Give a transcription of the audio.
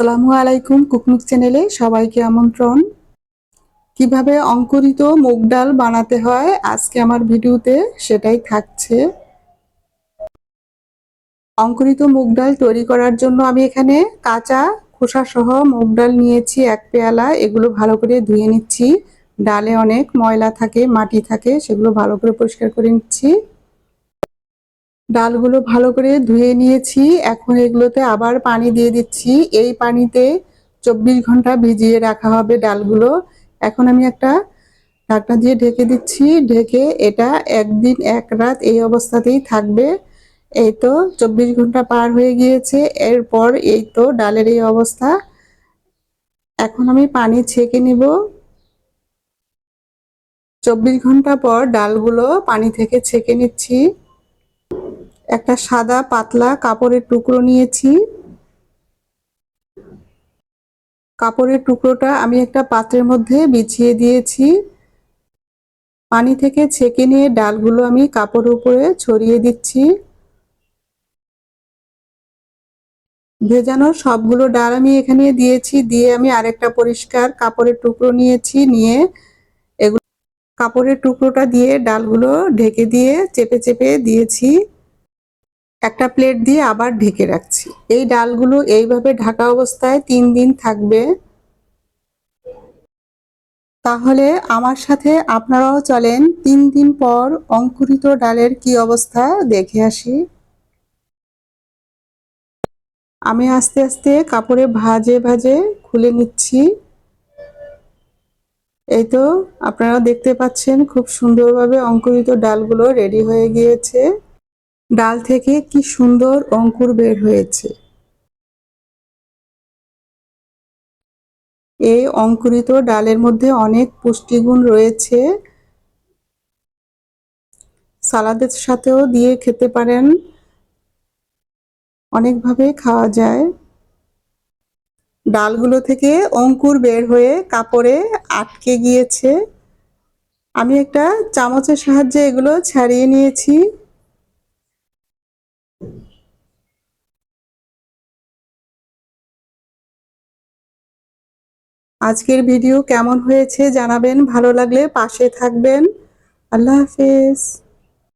আসসালামু আলাইকুম কুকমিক চ্যানেলে সবাইকে আমন্ত্রণ। কীভাবে অঙ্কুরিত মুগ ডাল বানাতে হয় আজকে আমার ভিডিওতে সেটাই থাকছে। অঙ্কুরিত মুগ ডাল তৈরি করার জন্য আমি এখানে কাঁচা খোসা সহ মুগ ডাল নিয়েছি এক পেয়ালা, এগুলো ভালো করে ধুয়ে নিচ্ছি। ডালে অনেক ময়লা থাকে, মাটি থাকে, সেগুলো ভালো করে পরিষ্কার করে নিচ্ছি। ডালগুলো ভালো করে ধুয়ে নিয়েছি। এখন এগুলোতে আবার পানি দিয়ে দিচ্ছি। এই পানিতে চব্বিশ ঘণ্টা ভিজিয়ে রাখা হবে ডালগুলো। এখন আমি একটা ঢাকনা দিয়ে ঢেকে দিচ্ছি। ঢেকে এটা একদিন এক রাত এই অবস্থাতেই থাকবে। এই তো চব্বিশ ঘণ্টা পার হয়ে গিয়েছে। এরপর এই তো ডালের এই অবস্থা। এখন আমি পানি ছেঁকে নিব। চব্বিশ ঘণ্টা পর ডালগুলো পানি থেকে ছেঁকে নিচ্ছি। একটা সাদা পাতলা কাপড়ের টুকরো নিয়েছি। কাপড়ের টুকরোটা আমি একটা পাত্রের মধ্যে বিছিয়ে দিয়েছি। পানি থেকে ছেঁকে নিয়ে ডালগুলো আমি কাপড়ের উপরে ছড়িয়ে দিচ্ছি। ভেজানো সবগুলো ডাল আমি এখানে দিয়েছি, দিয়ে আমি আরেকটা পরিষ্কার কাপড়ের টুকরো নিয়েছি, নিয়ে এগুলো কাপড়ের টুকরোটা দিয়ে ডালগুলো ঢেকে দিয়ে চেপে চেপে দিয়েছি। একটা প্লেট দিয়ে আবার ঢেকে রাখছি। এই ডালগুলো এইভাবে ঢাকা অবস্থায় তিন দিন থাকবে। তাহলে আমার সাথে আপনারাও চলেন, তিন দিন পর অঙ্কুরিত ডালের কি অবস্থা দেখে আসি। আমি আস্তে আস্তে কাপড়ে ভাজে ভাজে খুলে নিচ্ছি। এই তো আপনারা দেখতে পাচ্ছেন খুব সুন্দরভাবে অঙ্কুরিত ডালগুলো রেডি হয়ে গিয়েছে। ডাল থেকে কি সুন্দর অঙ্কুর বের হয়েছে। এই অঙ্কুরিত ডালের মধ্যে অনেক পুষ্টিগুণ রয়েছে। সালাদের সাথেও দিয়ে খেতে পারেন। অনেকভাবে খাওয়া যায়। ডালগুলো থেকে অঙ্কুর বের হয়ে কাপড়ে আটকে গিয়েছে। আমি একটা চামচের সাহায্যে এগুলো ছাড়িয়ে নিয়েছি। আজকের ভিডিও কেমন হয়েছে জানাবেন ভালো লাগলে পাশে থাকবেন। আল্লাহ হাফেজ।